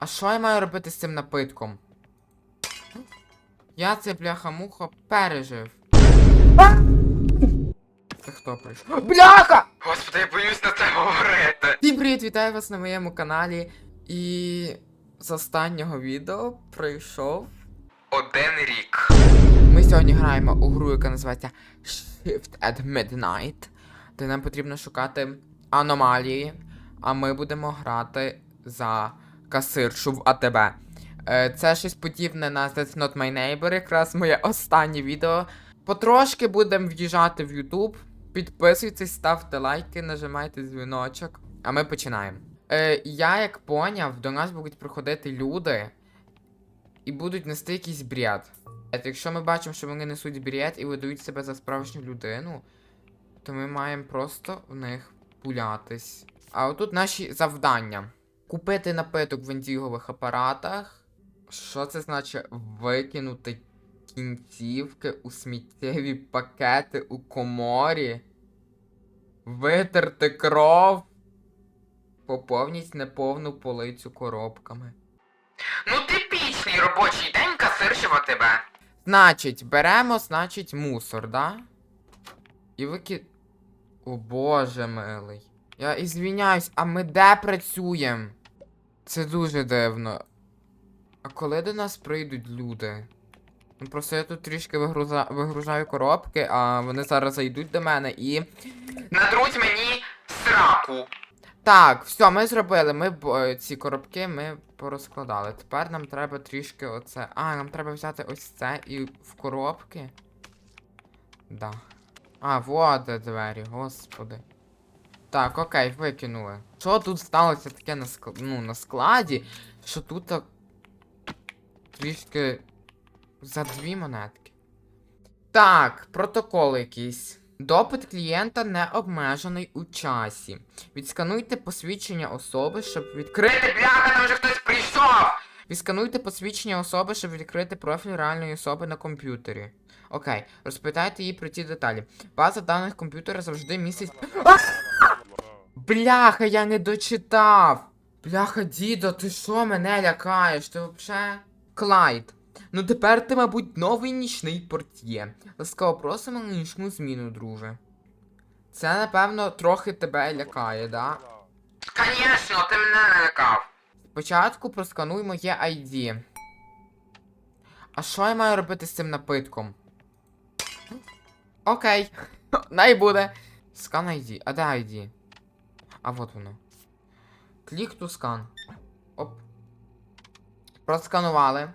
А що я маю робити з цим напитком? Я це бляха-муха пережив. Це хто прийшов? Бляха! Господи, я боюсь на це говорити. Всім привіт, вітаю вас на моєму каналі. І з останнього відео прийшов. Один рік. Ми сьогодні граємо у гру, яка називається Shift at Midnight, де нам потрібно шукати аномалії, а ми будемо грати за касиршу в АТБ. Е, Це щось подібне на That's Not My Neighbor, якраз моє останнє відео. Потрошки будемо в'їжджати в YouTube. Підписуйтесь, ставте лайки, нажимайте дзвіночок, а ми починаємо. Е, я як поняв, до нас будуть приходити люди і будуть нести якийсь бред. Е, Якщо ми бачимо, що вони несуть бред і видають себе за справжню людину, то ми маємо просто в них пулятись. А отут наші завдання: купити напиток в індігових апаратах. Що це значить викинути кінцівки у сміттєві пакети у коморі? Витерти кров. Поповніть неповну полицю коробками. Ну типічний робочий день касиршива тебе. Значить, беремо, значить, мусор, да? І вики... О боже милий. Я ізвиняюсь, а ми де працюємо? Це дуже дивно. А коли до нас прийдуть люди? Ну просто я тут трішки вигруза... вигружаю коробки, а вони зараз зайдуть до мене і. Надруть мені сраку. Так, все, ми зробили. Ми е, ці коробки ми порозкладали. Тепер нам треба трішки оце. А, нам треба взяти ось це і в коробки. Да. А, вот двері, господи. Так, окей, викинули. Що тут сталося таке на ск... ну, на складі? Що тут так... трішки за дві монетки. Так, протокол якийсь. Допит клієнта не обмежений у часі. Відскануйте посвідчення особи, щоб відкрити. Бляха, там вже хтось прийшов. Відскануйте посвідчення особи, щоб відкрити профіль реальної особи на комп'ютері. Окей, розпитайте її про ті деталі. База даних комп'ютера завжди містить. Бляха, я не дочитав! Бляха, дідо, ти що мене лякаєш? Ти вообще. Клайд. Ну тепер ти, мабуть, новий нічний портьє. Ласкаво просимо на нічну зміну, друже. Це, напевно, трохи тебе лякає, да? Конечно, ти мене не лякав. Спочатку проскануй моє ID. А що я маю робити з цим напитком? Окей. Най буде. Скан ID. А де ID? А вот воно. Клік to scan. Оп. Просканували.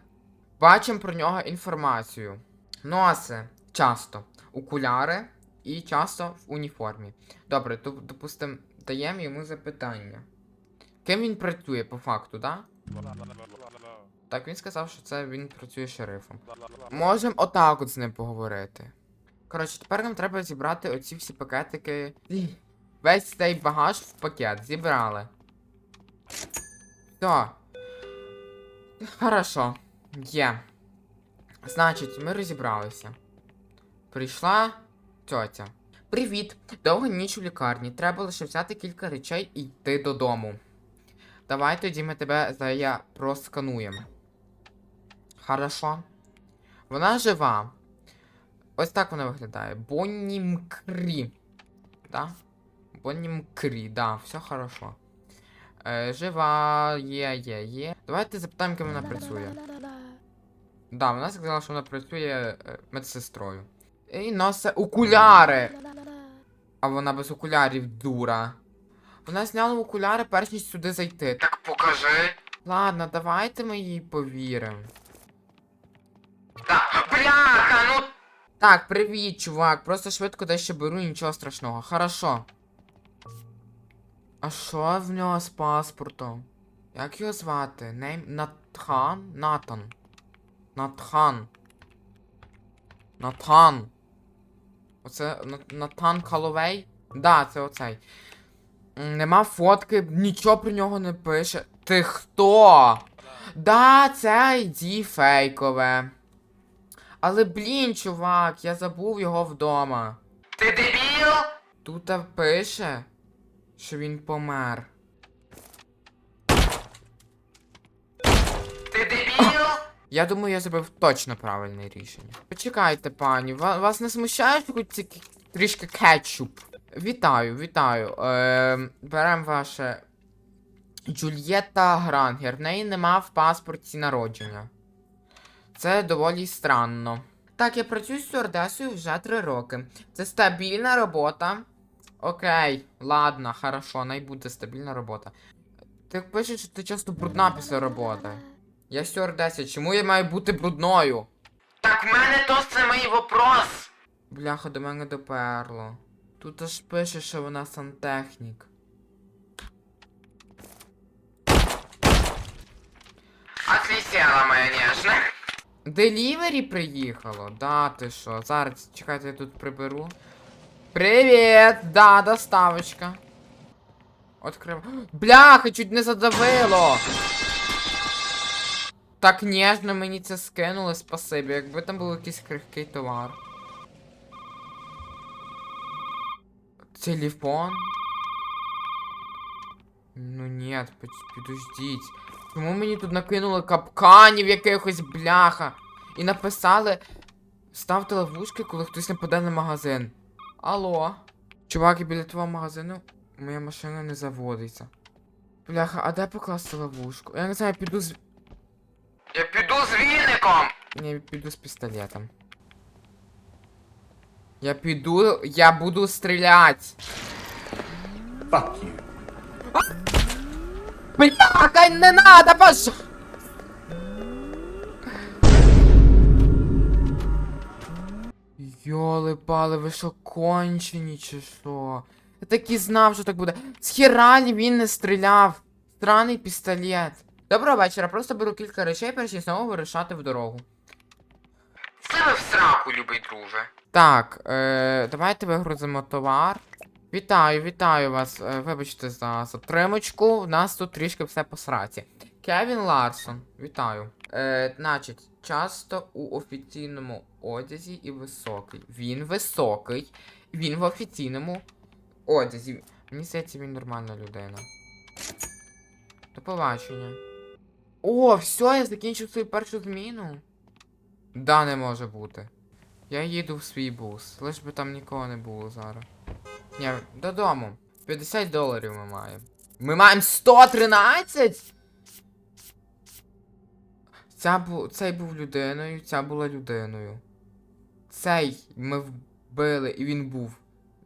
Бачимо про нього інформацію. Носи. Часто. Окуляри. І часто в уніформі. Добре, то, допустим, даємо йому запитання. Ким він працює по факту, да? Так, він сказав, що це він працює шерифом. Можемо отак от з ним поговорити. Коротше, тепер нам треба зібрати оці всі пакетики. Весь цей багаж в пакет. Зібрали. Все. Хорошо. Є. Значить, ми розібралися. Прийшла тьотя. Привіт! Довга ніч у лікарні. Треба лише взяти кілька речей і йти додому. Давай тоді ми тебе за я проскануємо. Хорошо. Вона жива. Ось так вона виглядає. Бонні Мкрі. Да? Бонні Мкрі, да, все хорошо. Е, жива, є, є, є. Давайте запитаємо, ким вона працює. Да, вона сказала, що вона працює е, медсестрою. І носить окуляри! А вона без окулярів дура. Вона зняла окуляри, перш ніж сюди зайти. Так покажи. Ладно, давайте ми їй повіримо. Та, бляха, ну Так, привіт, чувак. Просто швидко дещо беру, нічого страшного. Хорошо. А що в нього з паспортом? Як його звати? Нейм Натхан? Натан. Натхан. Натан. Оце Натан Халовей? Да, це оцей. Нема фотки, нічого про нього не пише. Ти хто? Да, це ID фейкове. Але блін, чувак, я забув його вдома. ти дебіл? Тут пише, що він помер. Я думаю, я зробив точно правильне рішення. Почекайте, пані, вас не смущає хоч трішки кетчуп? Вітаю, вітаю. Е, беремо ваше Джульєта Грангер. В неї нема в паспорті народження. Це доволі странно. Так, я працюю з стюардесою вже три роки. Це стабільна робота. Окей, ладно, хорошо, най буде стабільна робота. Ти пишеш, що ти часто брудна після роботи. Я стюардеса, чому я маю бути брудною? Так в мене то це мій вопрос. Бляха, до мене доперло. Тут аж пише, що вона сантехнік. Отлетела моя нежна. Делівері приїхало? Да, ти що? Зараз, чекайте, я тут приберу. Привіт! Да, доставочка. Открив. Бляха, чуть не задавило! Так ніжно мені це скинули, спасибі, якби там був якийсь крихкий товар. Телефон? Ну під- підождіть. Чому мені тут накинули капканів якихось бляха? І написали ставте ловушки, коли хтось нападе на магазин. Алло. Чуваки, біля твого магазину моя машина не заводиться. Бляха, а де покласти ловушку? Я не знаю, я піду з. Я піду з віником. Ні, піду з пістолетом. Я піду. Я буду стріляти. Fuck you. Бляха, не надо, пош... Йоли пали, ви що кончені чи що? Я так і знав, що так буде. Схералі він не стріляв. Странний пістолет. Доброго вечора, просто беру кілька речей, перш ніж знову вирушати в дорогу. Це ви в сраку, любий друже. Так, е, давайте вигрузимо товар. Вітаю, вітаю вас. Е, вибачте за затримочку. У нас тут трішки все по сраці. Кевін Ларсон, вітаю. Е, значить, часто у офіційному одязі і високий. Він високий. Він в офіційному одязі. Мені здається, він нормальна людина. До побачення. О, все, я закінчив свою першу зміну. Да, не може бути. Я їду в свій бус. Лиш би там нікого не було зараз. Ні, додому. 50 доларів ми маємо. Ми маємо 113! Ця бу... Цей був людиною, ця була людиною. Цей ми вбили, і він був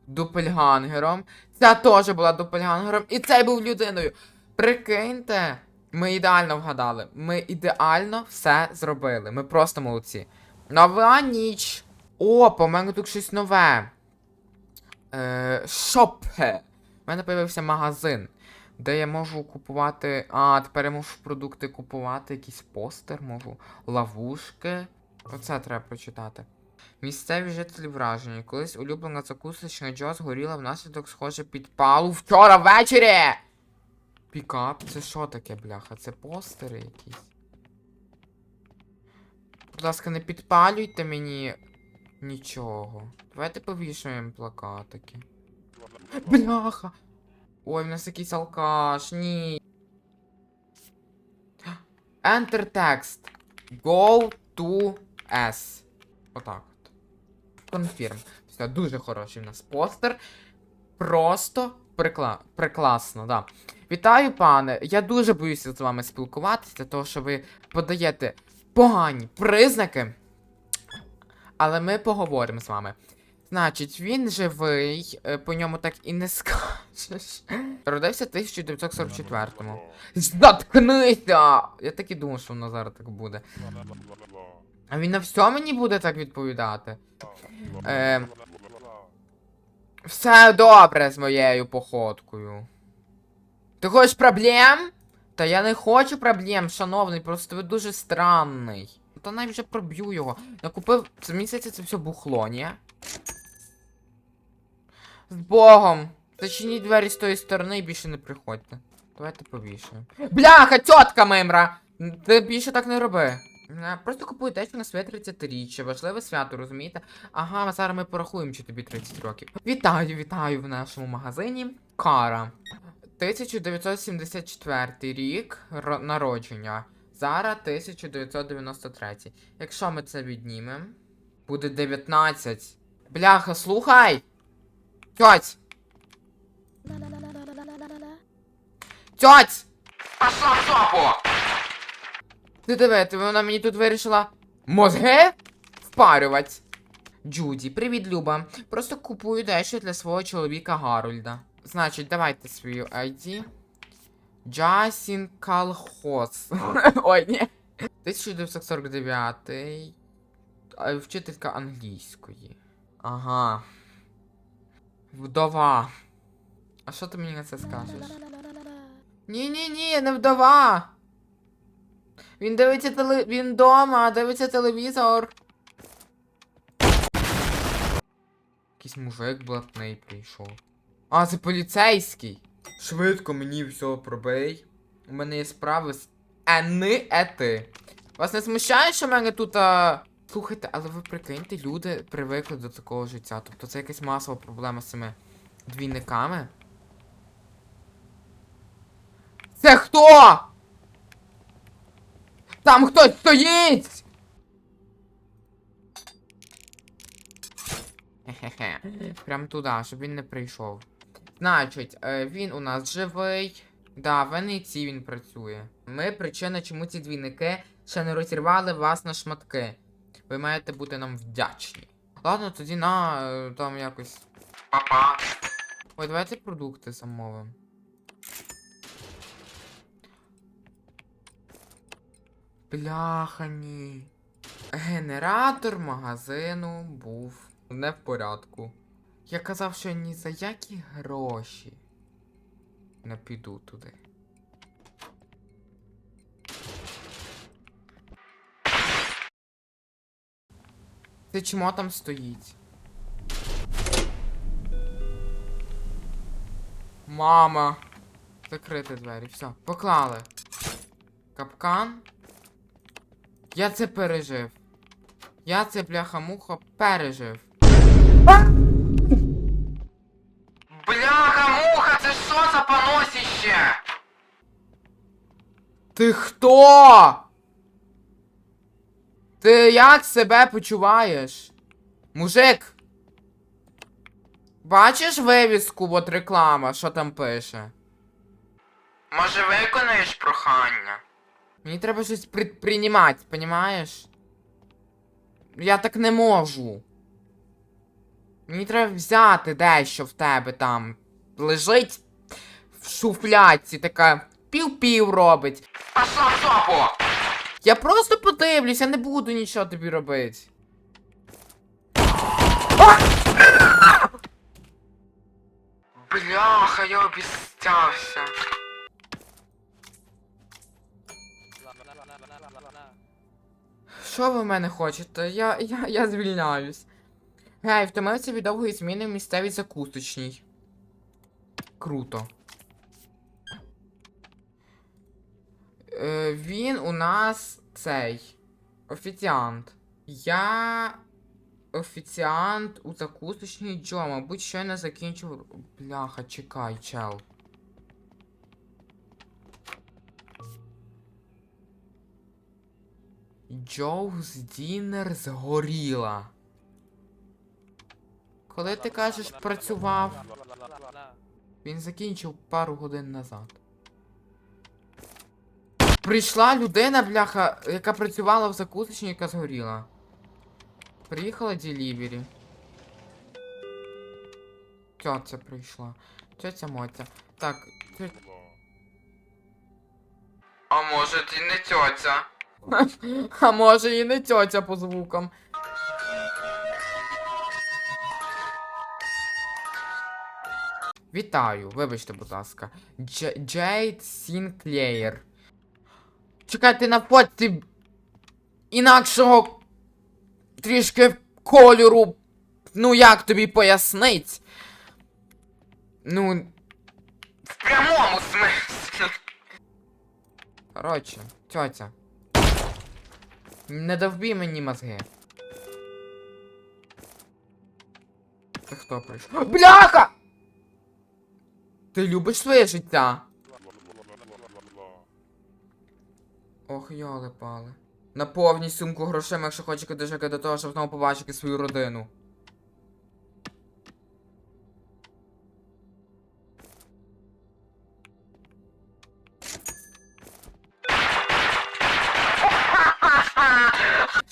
допельгангером. Ця теж була допельгангером, і цей був людиною. Прикиньте, ми ідеально вгадали. Ми ідеально все зробили. Ми просто молодці. Нова ніч. О, по мене тут щось нове. Е, шопе. У мене появився магазин, де я можу купувати. А, тепер я можу продукти купувати, якийсь постер можу, ловушки. Оце треба прочитати. Місцеві жителі вражені. Колись улюблена закусочна Джо згоріла внаслідок схоже підпалу вчора ввечері! Пікап? Це що таке, бляха? Це постери якісь. Будь ласка, не підпалюйте мені нічого. Давайте повішаємо плакатики. Бляха! Ой, в нас якийсь алкаш, ні. Enter text. Go to S. Отак от. Confirm. Все, дуже хороший в нас постер. Просто прикла... прекласно, да. Вітаю, пане. Я дуже боюся з вами спілкуватися, тому що ви подаєте погані признаки. Але ми поговоримо з вами. Значить, він живий, е, по ньому так і не скажеш. Родився 1944-му. Заткнися! Я так і думав, що воно зараз так буде. А він на все мені буде так відповідати. Е, все добре з моєю походкою. Ти хочеш проблем? Та я не хочу проблем, шановний, просто ви дуже странний. Та навіть вже проб'ю його. Я купив. Це здається, це все бухло, ні? З Богом! Зачиніть двері з тої сторони і більше не приходьте. Давайте повішаємо. Бляха, тітка мимра! Ти більше так не роби. Е, Просто купуй те, що на своє 30-річчя. Важливе свято, розумієте? Ага, зараз ми порахуємо, чи тобі 30 років. Вітаю, вітаю в нашому магазині. Кара. 1974 рік народження. Зараз 1993. Якщо ми це віднімемо, буде 19. Бляха, слухай! Тьоть! Тьоть! Пошла в жопу! Ти диви, ти вона мені тут вирішила мозги впарювати. Джуді, привіт, Люба. Просто купую дещо для свого чоловіка Гарольда. Значить, давайте свою ID. Джасін Калхос. Ой, ні. 1949. Вчителька англійської. Ага. Вдова. А що ти мені на це скажеш? Ні-ні-ні, не вдова. Він дивиться теле... Він дома, дивиться телевізор. Якийсь мужик блатний прийшов. А, це поліцейський. Швидко мені все пробий. У мене є справи з ени ети. Вас не смущає, що в мене тут. А... Слухайте, але ви прикиньте, люди привикли до такого життя. Тобто це якась масова проблема з цими двійниками. Це хто? Там хтось стоїть! Хе-хе-хе. Прям туди, щоб він не прийшов. Значить, е, він у нас живий. Да, Венеції він працює. Ми причина, чому ці двійники ще не розірвали вас на шматки. Ви маєте бути нам вдячні. Ладно, тоді на е, там якось. Папа. Ой, давайте продукти замовимо. Бляха, ні. Генератор магазину був не в порядку. Я казав, що ні за які гроші не піду туди. Це чмо там стоїть? Мама. Закрити двері, все. Поклали. Капкан. Я це пережив. Я це бляха-муха пережив. Бляха-муха, це що за поносище? Ти хто? Ти як себе почуваєш? Мужик. Бачиш вивіску, от реклама, що там пише? Може виконаєш прохання? Мені треба щось предпринімати, понімаєш? Я так не можу. Мені треба взяти дещо в тебе там. Лежить в шуфляці, така пів-пів робить. Пошла в жопу! Я просто подивлюсь, я не буду нічого тобі робити. Бляха, я обіцявся. Що ви в мене хочете? Я, я, я звільняюсь. Гей, втомився від довгої зміни в місцевій закусочній. Круто. Е, він у нас цей. Офіціант. Я. Офіціант у закусочній Джо, мабуть, щойно закінчив. Бляха, чекай, чел. Джоуз Дінер згоріла. Коли ти кажеш працював, він закінчив пару годин назад. Прийшла людина, бляха, яка працювала в закусочній, яка згоріла. Приїхала Ділівері. Тьотя прийшла. Тьотя Мотя. Так, тьотя... А може і не тьотя? А може і не тьотя по звукам. Вітаю, вибачте, будь ласка. Дж- Джейд Сінклеєр. Чекайте на фотці інакшого трішки кольору. Ну як тобі пояснить? Ну, В прямому смислі. коротше, тьотя. Не довбій мені мозги. Це хто прийшов? Бляха! Ти любиш своє життя? Ох, йоли пали. Наповніть сумку грошима, якщо хочете дожити до того, щоб знову побачити свою родину.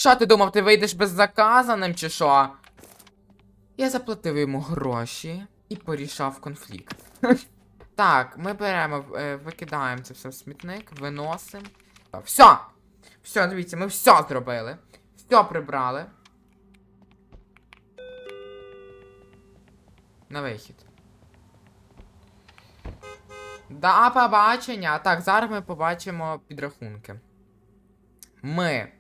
Що ти думав, ти вийдеш беззаказаним чи що? Я заплатив йому гроші і порішав конфлікт. Так, ми беремо, е, викидаємо це все в смітник, виносимо. Все! Все, дивіться, ми все зробили. Все прибрали. На вихід. Да, побачення. Так, зараз ми побачимо підрахунки. Ми.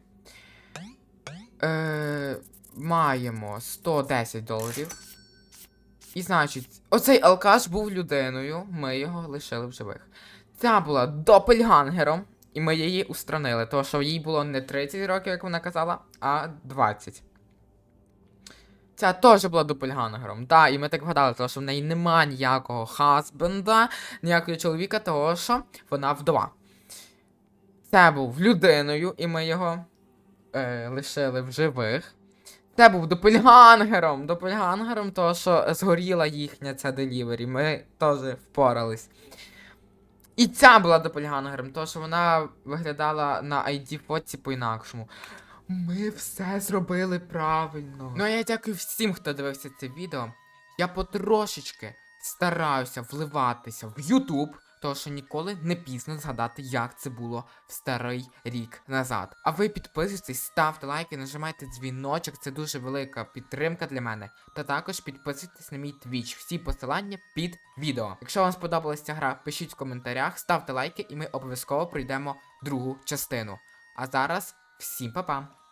Е, маємо 110 доларів. І значить, оцей алкаш був людиною, ми його лишили в живих. Ця була допельгангером, і ми її устранили, тому що їй було не 30 років, як вона казала, а 20. Ця теж була допельгангером. Да, і ми так вгадали, тому що в неї нема ніякого хазбенда, ніякого чоловіка, того що вона вдова. Це був людиною, і ми його е, лишили в живих. Це був допельгангером. Допельгангером, того, що згоріла їхня ця делівері. Ми теж впорались. І ця була допельгангером, тому що вона виглядала на ID фотці по-інакшому. Ми все зробили правильно. Ну а я дякую всім, хто дивився це відео. Я потрошечки стараюся вливатися в YouTube, що ніколи не пізно згадати, як це було в старий рік назад. А ви підписуйтесь, ставте лайки, нажимайте дзвіночок, це дуже велика підтримка для мене. Та також підписуйтесь на мій Twitch, всі посилання під відео. Якщо вам сподобалася ця гра, пишіть в коментарях, ставте лайки, і ми обов'язково пройдемо другу частину. А зараз всім па-па!